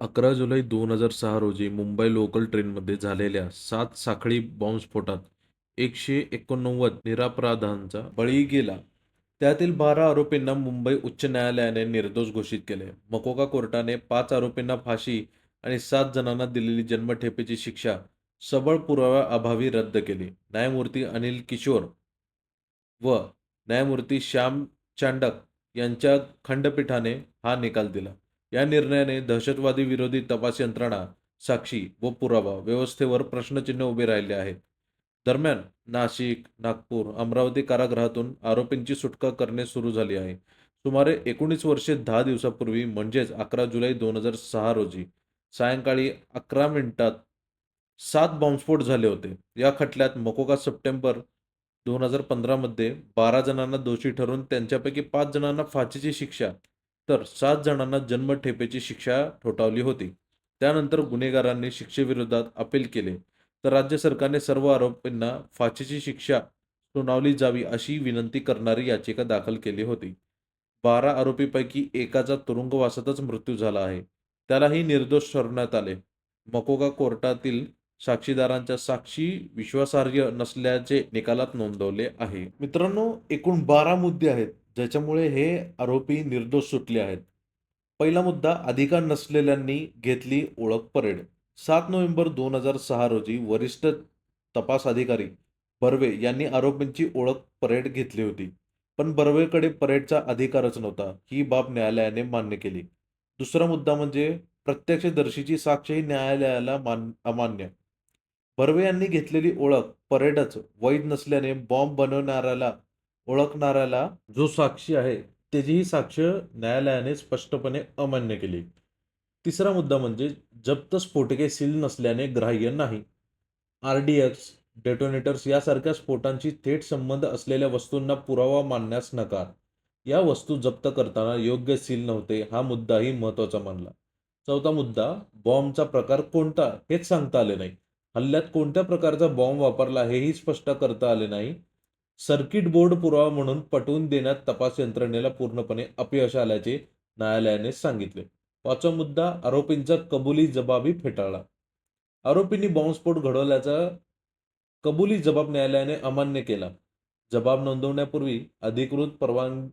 अकरा जुलै दोन हजार सहा रोजी मुंबई लोकल ट्रेनमध्ये झालेल्या सात साखळी बॉम्बस्फोटात एकशे एकोणनव्वद निरापराधांचा बळी गेला. त्यातील बारा आरोपींना मुंबई उच्च न्यायालयाने निर्दोष घोषित केले. मकोका कोर्टाने पाच आरोपींना फाशी आणि सात जणांना दिलेली जन्मठेपेची शिक्षा सबळ पुराव्याअभावी रद्द केली. न्यायमूर्ती अनिल किशोर व न्यायमूर्ती श्याम चांडक यांच्या खंडपीठाने हा निकाल दिला. या निर्णयाने दहशतवादी विरोधी तपास यंत्रणा साक्षी व पुरावा व्यवस्थेवर प्रश्नचिन्ह उभे राहिले आहेत. दरम्यान नाशिक नागपूर अमरावती कारागृहातून आरोपींची सुटका करणे सुरू झाली आहे. सुमारे एकोणीस वर्षे दहा दिवसापूर्वी म्हणजेच अकरा जुलै दोन हजार सहा रोजी सायंकाळी अकरा मिनिटात सात बॉम्बस्फोट झाले होते. या खटल्यात मकोका सप्टेंबर दोन हजार पंधरामध्ये बारा जणांना दोषी ठरवून त्यांच्यापैकी पाच जणांना फाशीची शिक्षा तर सात जणांना जन्मठेपेची शिक्षा ठोठावली होती. त्यानंतर गुन्हेगारांनी शिक्षेविरोधात अपील केले. तर राज्य सरकारने सर्व आरोपींना फाशीची शिक्षा सुनावली जावी अशी विनंती करणारी याचिका दाखल केली होती. बारा आरोपीपैकी एकाचा तुरुंगवासातच मृत्यू झाला आहे. त्यालाही निर्दोष ठरवण्यात आले. मकोका कोर्टातील साक्षीदारांच्या साक्षी विश्वासार्ह नसल्याचे निकालात नोंदवले आहे. मित्रांनो एकूण बारा मुद्दे आहेत. ज्याच्यामुळे हे आरोपी निर्दोष सुटले आहेत. पहिला मुद्दा अधिकार नसलेल्यांनी घेतली ओळख परेड. सात नोव्हेंबर दोन हजार सहा रोजी वरिष्ठ तपास अधिकारी बर्वे यांनी आरोपींची ओळख परेड घेतली होती. पण बर्वेकडे परेडचा अधिकारच नव्हता. ही बाब न्यायालयाने मान्य केली. दुसरा मुद्दा म्हणजे प्रत्यक्षदर्शीची साक्षही न्यायालयाला मान अमान्य. बर्वे यांनी घेतलेली ओळख परेडच. वैध नसल्याने बॉम्ब बनवणाऱ्याला ओळखणाऱ्याला जो साक्षी आहे त्याचीही साक्ष न्यायालयाने स्पष्टपणे अमान्य केली. तिसरा मुद्दा म्हणजे जप्त स्फोटके सील नसल्याने ग्राह्य नाही. आर डी एक्स डेटोनेटर्स यासारख्या स्फोटांशी थेट संबंध असलेल्या वस्तूंना पुरावा मानण्यास नकार. या वस्तू जप्त करताना योग्य सील नव्हते हा मुद्दाही महत्त्वाचा मानला. चौथा मुद्दा बॉम्बचा प्रकार कोणता हेच सांगता आले नाही. हल्ल्यात कोणत्या प्रकारचा बॉम्ब वापरला हेही स्पष्ट करता आले नाही. सर्किट बोर्ड पुरावा म्हणून पटवून देण्यात तपास यंत्रणेला पूर्णपणे अपयश आल्याचे न्यायालयाने सांगितले. पाचवा मुद्दा आरोपींचा कबुली जबाबी फेटाळला आरोपींनी बॉम्बस्फोट घडवल्याचा कबुली जबाब न्यायालयाने अमान्य केला. जबाब नोंदवण्यापूर्वी अधिकृत परवान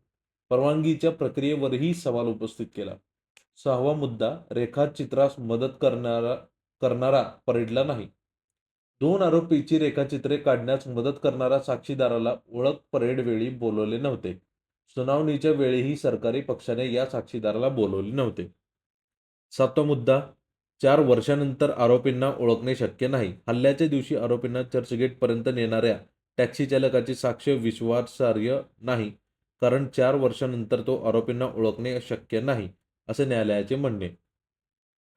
परवानगीच्या प्रक्रियेवरही सवाल उपस्थित केला. सहावा मुद्दा रेखाचित्रास मदत करणारा करणारा परेडला नाही. दोन आरोपीची रेखाचित्रे काढण्यास मदत करणाऱ्या साक्षीदाराला ओळख परेड वेळी बोलवले नव्हते. सुनावणीच्या वेळीही सरकारी पक्षाने या साक्षीदाराला बोलवले नव्हते. सातवा मुद्दा चार वर्षानंतर आरोपींना ओळखणे शक्य नाही. हल्ल्याच्या दिवशी आरोपींना चर्चगेटपर्यंत नेणाऱ्या टॅक्सी चालकाची साक्ष विश्वासार्ह नाही कारण चार वर्षानंतर तो आरोपींना ओळखणे शक्य नाही असे न्यायालयाचे म्हणणे.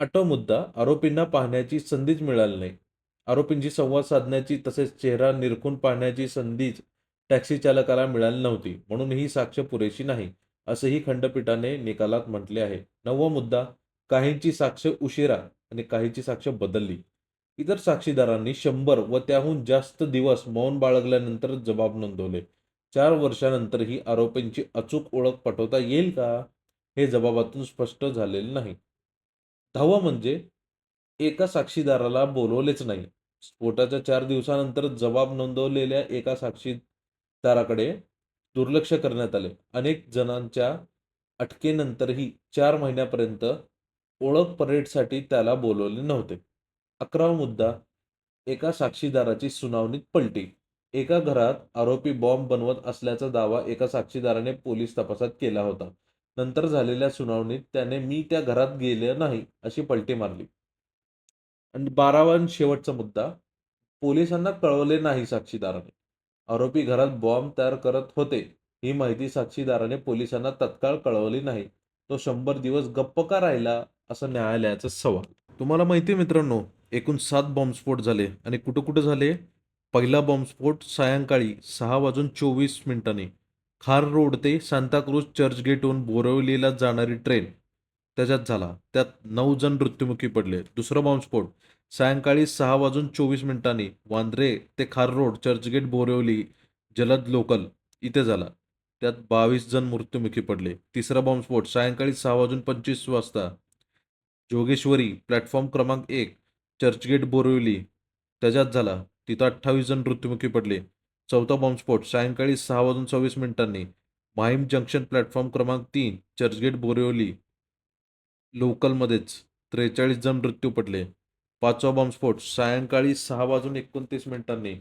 आठवा मुद्दा आरोपींना पाहण्याची संधीच मिळाली नाही. आरोपींशी संवाद साधण्याची तसेच चेहरा निरखून पाहण्याची संधीच टॅक्सी चालकाला मिळाली नव्हती. म्हणून ही साक्ष पुरेशी नाही असेही खंडपीठाने निकालात म्हटले आहे. नववा मुद्दा काहींची साक्ष उशिरा आणि काहींची साक्ष बदलली. इतर साक्षीदारांनी शंभर व त्याहून जास्त दिवस मौन बाळगल्यानंतर जबाब नोंदवले. चार वर्षानंतरही आरोपींची अचूक ओळख पटवता येईल का हे जबाबातून स्पष्ट झालेले नाही. दहावा म्हणजे एका साक्षीदाराला बोलवलेच नाही. स्फोटाच्या चार दिवसानंतर जबाब नोंदवलेल्या एका साक्षीदाराकडे दुर्लक्ष करण्यात आले. अनेक जणांच्या अटकेनंतरही चार महिन्यापर्यंत ओळख परेडसाठी त्याला बोलवले नव्हते. अकरावा मुद्दा एका साक्षीदाराची सुनावणीत पलटी. एका घरात आरोपी बॉम्ब बनवत असल्याचा दावा एका साक्षीदाराने पोलीस तपासात केला होता. नंतर झालेल्या सुनावणीत त्याने मी त्या घरात गेले नाही अशी पलटी मारली. आणि बारावा शेवटचा मुद्दा पोलिसांना कळवले नाही साक्षीदाराने. आरोपी घरात बॉम्ब तयार करत होते ही माहिती साक्षीदाराने पोलिसांना तत्काळ कळवली नाही. तो शंभर दिवस गप्प का राहिला असं न्यायालयाचा सवाल. तुम्हाला माहिती मित्रांनो एकूण सात बॉम्बस्फोट झाले आणि कुठं कुठं झाले? पहिला बॉम्बस्फोट सायंकाळी सहा वाजून चोवीस मिनिटांनी. खार रोड ते सांताक्रूज चर्चगेटहून बोरवलीला जाणारी ट्रेन. त्याच्यात झाला. त्यात नऊ जण मृत्युमुखी पडले. दुसरा बॉम्बस्फोट सायंकाळी सहा वाजून चोवीस मिनिटांनी वांद्रे ते खार रोड चर्चगेट बोरिवली जलद लोकल इथे झाला. त्यात बावीस जण मृत्युमुखी पडले. तिसरा बॉम्बस्फोट सायंकाळी सहा वाजून पंचवीस वाजता जोगेश्वरी प्लॅटफॉर्म क्रमांक एक चर्चगेट बोरिवली त्याच्यात झाला. तिथं अठ्ठावीस जण मृत्युमुखी पडले. चौथा बॉम्बस्फोट सायंकाळी सहा वाजून सव्वीस मिनिटांनी माहीम जंक्शन प्लॅटफॉर्म क्रमांक तीन चर्चगेट बोरिवली लोकलमध्येच त्रेचाळीस जण मृत्यू पडले. पाचवा बॉम्बस्फोट सायंकाळी सहा वाजून एकोणतीस मिनिटांनी.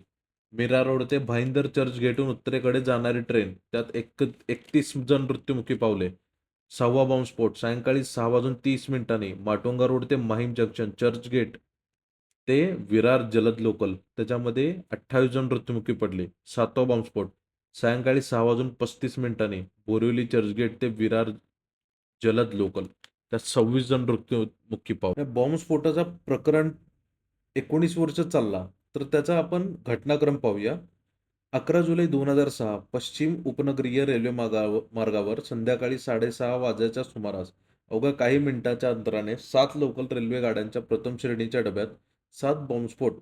मीरा रोड ते भाईंदर चर्च गेटून उत्तरेकडे जाणारी ट्रेन त्यात एक एकतीस जण मृत्युमुखी पावले. सहावा बॉम्बस्फोट सायंकाळी सहा वाजून तीस मिनिटांनी माटुंगा रोड ते माहीम जंक्शन चर्च गेट ते विरार जलद लोकल त्याच्यामध्ये अठ्ठावीस जण मृत्युमुखी पडले. सातवा बॉम्बस्फोट सायंकाळी सहा वाजून पस्तीस मिनिटांनी बोरिवली चर्चगेट ते विरार जलद लोकल. त्यात सव्वीस जण मृत्युमुखी पाव. बॉम्बस्फोटाचा प्रकरण एकोणीस वर्ष चालला तर त्याचा आपण घटनाक्रम पाहूया. अकरा जुलै दोन हजार सहा पश्चिम उपनगरीय रेल्वे मार्गावर मार्गावर संध्याकाळी साडेसहा वाजायच्या सुमारास अवघ्या काही मिनिटाच्या अंतराने सात लोकल रेल्वे गाड्यांच्या प्रथम श्रेणीच्या डब्यात सात बॉम्बस्फोट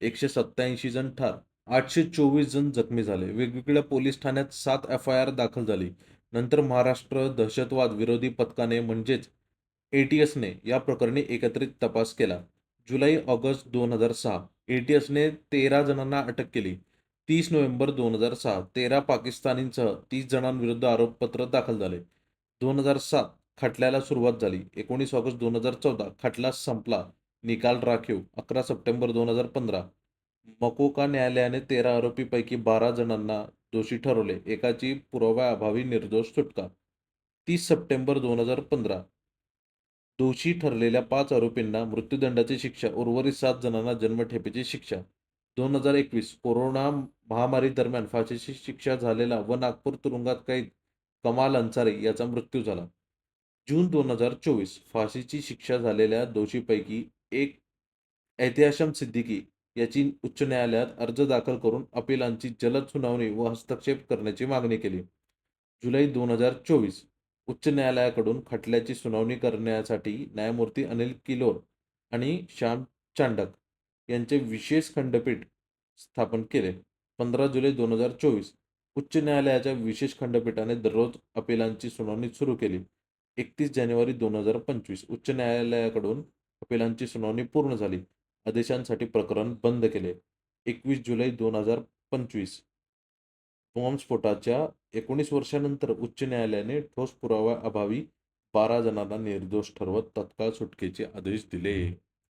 एकशे सत्याऐंशी जण ठार आठशे चोवीस जण जखमी झाले. वेगवेगळ्या पोलीस ठाण्यात सात एफ आय आर दाखल झाली. नंतर महाराष्ट्र दहशतवाद विरोधी पथकाने म्हणजेच एटीएसने या प्रकरणी एकत्रित तपास केला. जुलै ऑगस्ट दोन हजार सहा एटीएसने तेरा जणांना अटक केली. तीस नोव्हेंबर दोन हजार सहा तेरा पाकिस्तानींसह तीस जणांविरुद्ध आरोपपत्र दाखल झाले. दोन हजार सात खटल्याला सुरुवात झाली. एकोणीस ऑगस्ट दोन हजार चौदा खटला संपला. निकाल राखीव. अकरा सप्टेंबर दोन हजार पंधरा मकोका न्यायालयाने तेरा आरोपीपैकी बारा जणांना दोषी ठरवले. एकाची पुराव्याअभावी निर्दोष सुटका. तीस सप्टेंबर दोन हजार पंधरा. दोषी ठरलेल्या पाच आरोपींना मृत्यूदंडाची शिक्षा उर्वरित सात जणांना जन्मठेपेची शिक्षा. दोन हजार एकवीस. कोरोना महामारी दरम्यान फाशीची शिक्षा झालेला व नागपूर तुरुंगात कैद कमाल अन्सारी याचा मृत्यू झाला. जून दोन हजार चोवीस. फाशीची शिक्षा झालेल्या दोषीपैकी एक ऐतिहाशम सिद्दीकी याची उच्च न्यायालयात अर्ज दाखल करून अपिलांची जलद सुनावणी व हस्तक्षेप करण्याची मागणी केली. जुलै दोन हजार चोवीस उच्च न्यायालयाकडून खटल्याची सुनावणी करण्यासाठी न्यायमूर्ती अनिल किलोर आणि श्याम चांडक यांचे विशेष खंडपीठ स्थापन केले. पंधरा जुलै दोन हजार चोवीस उच्च न्यायालयाच्या विशेष खंडपीठाने दररोज अपिलांची सुनावणी सुरू केली. एकतीस जानेवारी दोन हजार पंचवीस उच्च न्यायालयाकडून अपिलांची सुनावणी पूर्ण झाली. आदेशांसाठी प्रकरण बंद केले. एकवीस जुलै दोन हजार पंचवीस. बॉम्बस्फोटाच्या एकोणीस वर्षानंतर उच्च न्यायालयाने ठोस पुराव्याअभावी बारा जणांना निर्दोष ठरवत तत्काळ सुटकेचे आदेश दिले.